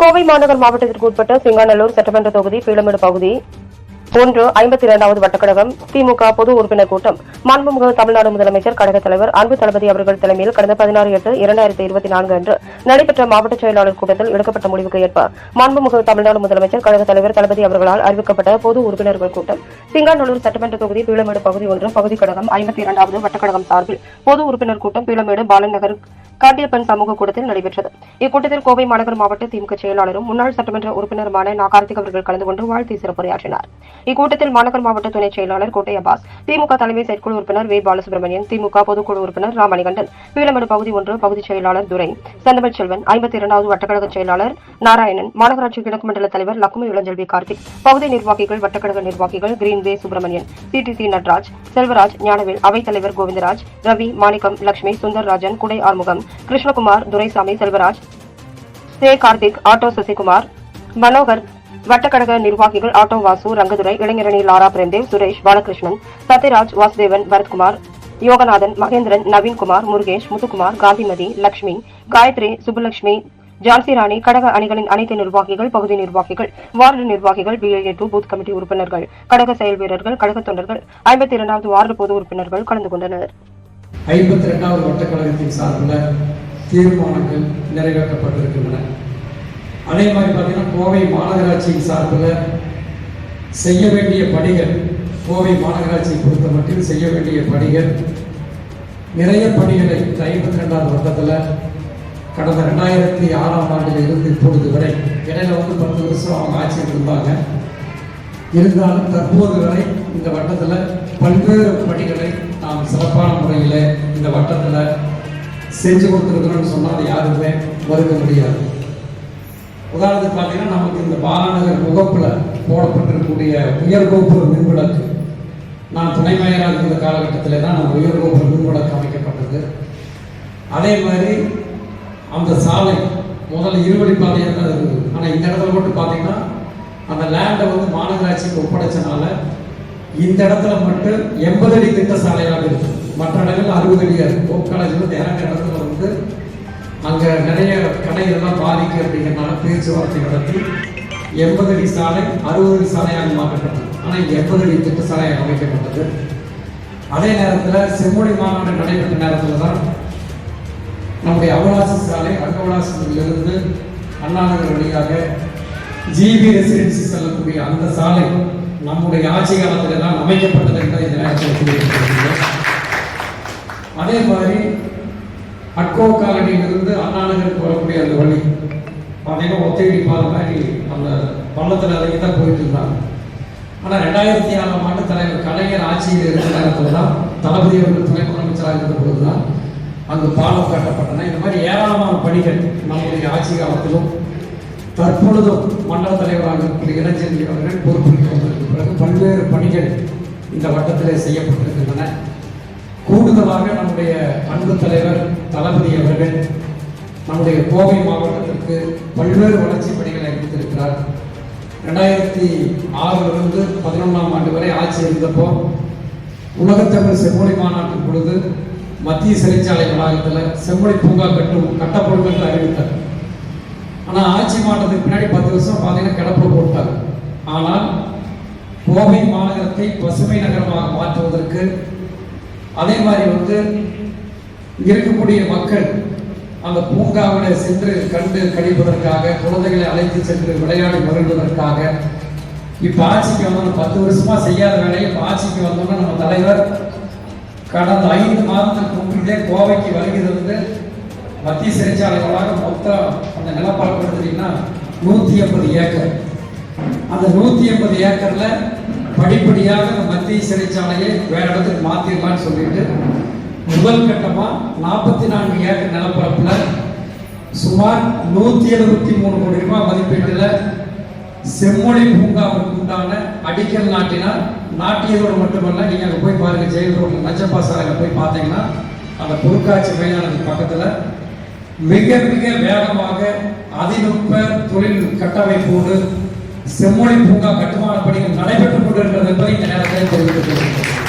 கோவை மாநகர் மாவட்டத்திற்கு உட்பட்ட சிங்காநல்லூர் சட்டமன்ற தொகுதி பீளமேடு பகுதி ஒன்று ஐம்பத்தி இரண்டாவது வட்டக்கழகம் திமுக பொது உறுப்பினர் கூட்டம். மாண்புமிகு தமிழ்நாடு முதலமைச்சர் கழக தலைவர் அன்பு தளபதி அவர்கள் தலைமையில் கடந்த பதினாறு எட்டு இரண்டாயிரத்தி இருபத்தி நான்கு அன்று நடைபெற்ற மாவட்ட செயலாளர் கூட்டத்தில் எடுக்கப்பட்ட முடிவுக்கு ஏற்ப மாண்புமிகு தமிழ்நாடு முதலமைச்சர் கழக தலைவர் தளபதி அவர்களால் அறிவிக்கப்பட்ட பொது உறுப்பினர்கள் கூட்டம். சிங்காநல்லூர் சட்டமன்ற தொகுதி பீளமேடு பகுதி ஒன்று பகுதி கழகம் ஐம்பத்தி இரண்டாவது வட்டக்கழகம் சார்பில் பொது உறுப்பினர் கூட்டம் பீளமேடு பாலன் நகர் காட்டியப்பன் சமூக கூட்டத்தில் நடைபெற்றது. இக்கூட்டத்தில் கோவை மாநகர் மாவட்ட திமுக செயலாளரும் முன்னாள் சட்டமன்ற உறுப்பினருமான நா கார்த்திக் அவர்கள் கலந்து கொண்டு வாழ்த்து சிறப்புரையாற்றினார். இக்கூட்டத்தில் மாநகர் மாவட்ட துணை செயலாளர் கோட்டை அப்பாஸ் திமுக தலைமை செயற்குழு உறுப்பினர் வே. பாலசுப்ரமணியன் திமுக பொதுக்குழு உறுப்பினர் ராமணிகண்டன் வீலமடு பகுதி ஒன்று பகுதி செயலாளர் துரை செந்தமிழ் செல்வன் ஐம்பத்தி இரண்டாவது வட்டக்கழக செயலாளர் நாராயணன் மாநகராட்சி கிழக்கு மண்டல தலைவர் லக்குமி இளஞ்செல்வி கார்த்திக் பகுதி நிர்வாகிகள் வட்டக்கழக நிர்வாகிகள் கிரீன் வே. சுப்பிரமணியன் சிடிசி நட்ராஜ் செல்வராஜ் ஞானவேல் அவைத்தலைவர் கோவிந்தராஜ் ரவி மாணிக்கம் லட்சுமி சுந்தர்ராஜன் குடை ஆறுமுகம் கிருஷ்ணகுமார் துரைசாமி செல்வராஜ் சே கார்த்திக் ஆட்டோ சசிகுமார் மனோகர் வட்டக்கழக நிர்வாகிகள் ஆட்டோ வாசு ரங்கதுரை இளைஞரணி லாரா பிரந்தேவ் சுரேஷ் பாலகிருஷ்ணன் சத்யராஜ் வாசுதேவன் பரத்குமார் யோகநாதன் மகேந்திரன் நவீன்குமார் முருகேஷ் முத்துக்குமார் காந்திமதி லட்சுமி காயத்ரி சுப்புலட்சுமி ஜான்சி ராணி கடக அணிகளின் அனைத்து நிர்வாகிகள் பகுதி நிர்வாகிகள் வார்டு நிர்வாகிகள் பிஏஏ டூ பூத் கமிட்டி உறுப்பினர்கள் கடக செயல் வீரர்கள் கழக தொண்டர்கள் ஐம்பத்தி இரண்டாவது வார்டு பொது உறுப்பினர்கள் கலந்து கொண்டனர். ஐம்பத்தி ரெண்டாவது வட்டக்கழகத்தின் சார்பில் தீர்மானங்கள் நிறைவேற்றப்பட்டிருக்கின்றன. அதே மாதிரி பார்த்தீங்கன்னா கோவை மாநகராட்சியின் சார்பில் செய்ய வேண்டிய பணிகள் கோவை மாநகராட்சியை பொறுத்த மட்டும் செய்ய வேண்டிய பணிகள் நிறைய பணிகளை இந்த ஐம்பத்தி ரெண்டாவது வட்டத்தில் கடந்த ரெண்டாயிரத்தி ஆறாம் ஆண்டில் இருந்து இப்பொழுது வரை இடையில வந்து பத்து வருஷம் அவங்க ஆட்சியில் இருந்தாங்க. இருந்தாலும் தற்போது வரை இந்த வட்டத்தில் பல்வேறு பணிகளை நாம் சிறப்பான முறையில் இந்த வட்டத்தில் செஞ்சு கொடுத்துருக்குறோம்னு சொன்னால் அது யாருமே மறுக்க முடியாது. உதாரணத்துக்கு பார்த்தீங்கன்னா நமக்கு இந்த பாலாநகர் முகப்பில் போடப்பட்டிருக்கக்கூடிய உயர்கோப்பு மின்விளக்கு நான் துணை மேயராக இருந்த காலகட்டத்தில் தான் நம்ம உயர்கோப்பு மின்விளக்கு அமைக்கப்பட்டது. அதே மாதிரி அந்த சாலை முதல்ல இருவழி பாதையாக தான் இருந்தது. ஆனால் இந்த இடத்துல மட்டும் பார்த்தீங்கன்னா அந்த லேண்டை வந்து மாநகராட்சிக்கு ஒப்படைச்சனால இந்த இடத்துல மட்டும் எண்பது அடி திட்ட சாலையாக இருக்கு மற்ற இடங்கள் அறுபது அடியாக இருக்கும். ஓப் காலேஜ் இடத்துல வந்து அங்கே நிறைய கடைகள்லாம் பாதிக்கு அப்படிங்கிறனால பேச்சுவார்த்தை நடத்தி எண்பது அடி சாலை அறுபது அடி சாலையாக மாற்றப்பட்டது. ஆனால் எண்பது அடி திட்ட சாலையாக அமைக்கப்பட்டது. அதே நேரத்தில் செம்மொழி மாநாடு நடைபெற்ற நேரத்தில் தான் நம்முடைய அவலாசி சாலை அகவலாசிலிருந்து அண்ணாநகர் வழியாக ஜிபி ரெசிடென்சி செல்லக்கூடிய அந்த சாலை நம்முடைய ஆட்சி காலத்தில் தான் அமைக்கப்பட்டது என்பதை இந்த நேரத்தில் அதே மாதிரி அட்கோ காலனியிலிருந்து அண்ணாநகருக்கு வரக்கூடிய அந்த வழி பார்த்தீங்கன்னா ஒத்தையடி பாதை மாதிரி அந்த பள்ளத்தில் இறங்கி தான் போயிட்டு இருந்தாங்க. ஆனால் ரெண்டாயிரத்தி ஆறாம் ஆண்டு தலைவர் கலைஞர் ஆட்சியில் இருந்த நேரத்தில் தான் தளபதி அவர்கள் துணை முதலமைச்சராக இருந்த பொழுது தான் அங்கு பாலம் கட்டப்பட்டன. இந்த மாதிரி ஏராளமான பணிகள் நம்முடைய ஆட்சி காலத்திலும் தற்பொழுதும் மண்டல தலைவராக இருக்கக்கூடிய இளஞ்செல்வி அவர்கள் பொறுப்பேற்று பிறகு பல்வேறு பணிகள் இந்த வட்டத்திலே செய்யப்பட்டிருக்கின்றன. கூடுதலாக நம்முடைய அன்பு தலைவர் தளபதி அவர்கள் நம்முடைய கோவை மாவட்டத்திற்கு பல்வேறு வளர்ச்சி பணிகளை அறிவித்திருக்கிறார் ரெண்டாயிரத்தி ஆறிலிருந்து பதினொன்றாம் ஆண்டு வரை ஆட்சி இருந்தப்போ உலகத்தமிழ் செம்மொழி மாநாட்டின் பொழுது மத்திய சிறைச்சாலை வளாகத்தில் செம்மொழி பூங்கா கட்டும் கட்டப்படும் என்று அறிவித்தார் ஆனால் ஆட்சி மாற்றத்துக்கு பின்னாடி பத்து வருஷம் பார்த்தீங்கன்னா கிடப்பில் போட்டார். ஆனால் கோவை மாநகரத்தை பசுமை நகரமாக மாற்றுவதற்கு அதே மாதிரி வந்து இருக்கக்கூடிய மக்கள் அந்த பூங்காவில் சென்று கண்டு கழிப்பதற்காக குழந்தைகளை அழைத்து சென்று விளையாடி மகிழ்வதற்காக இப்ப ஆட்சிக்கு வந்தோம் பத்து வருஷமா செய்யாத வேலையை இப்ப ஆட்சிக்கு வந்தோம்னா நம்ம தலைவர் கடந்த ஐந்து மாதத்துக்கு முன்பே கோவைக்கு வருகிறது மத்திய சிறைச்சாலை வளாகம் மொத்தம் அந்த நிலப்பரப்பு எடுத்துட்டீங்கன்னா நூத்தி எண்பது ஏக்கர். அந்த நூத்தி எண்பது ஏக்கர்ல படிப்படியாக அந்த மத்திய சிறைச்சாலையை வேற இடத்துக்கு மாத்திரலாம்னு சொல்லிட்டு முதல் கட்டமா நாற்பத்தி நான்கு ஏக்கர் நிலப்பரப்புல சுமார் நூத்தி எழுபத்தி மூணு கோடி ரூபாய் மதிப்பீட்டுல செம்மொழி பூங்காவுக்கு உண்டான அடிக்கல் நாட்டினால் நாட்டியதோடு மட்டுமல்ல நீங்க அங்க போய் பாருங்க ஜெயில் ரோட்ல நச்சப்பா சாலையில போய் பார்த்தீங்கன்னா அந்த பொருட்காட்சி மைதானத்துக்கு பக்கத்துல மிக மிக வேகமாக அதிநுட்ப தொழில் கட்டமைப்போடு செம்மொழி பூங்கா கட்டுமான பணிகள் நடைபெற்றுக் கொண்டிருக்கிறது என்பதை இந்த நேரத்தில் தெரிவித்துக் கொள்கிறேன்.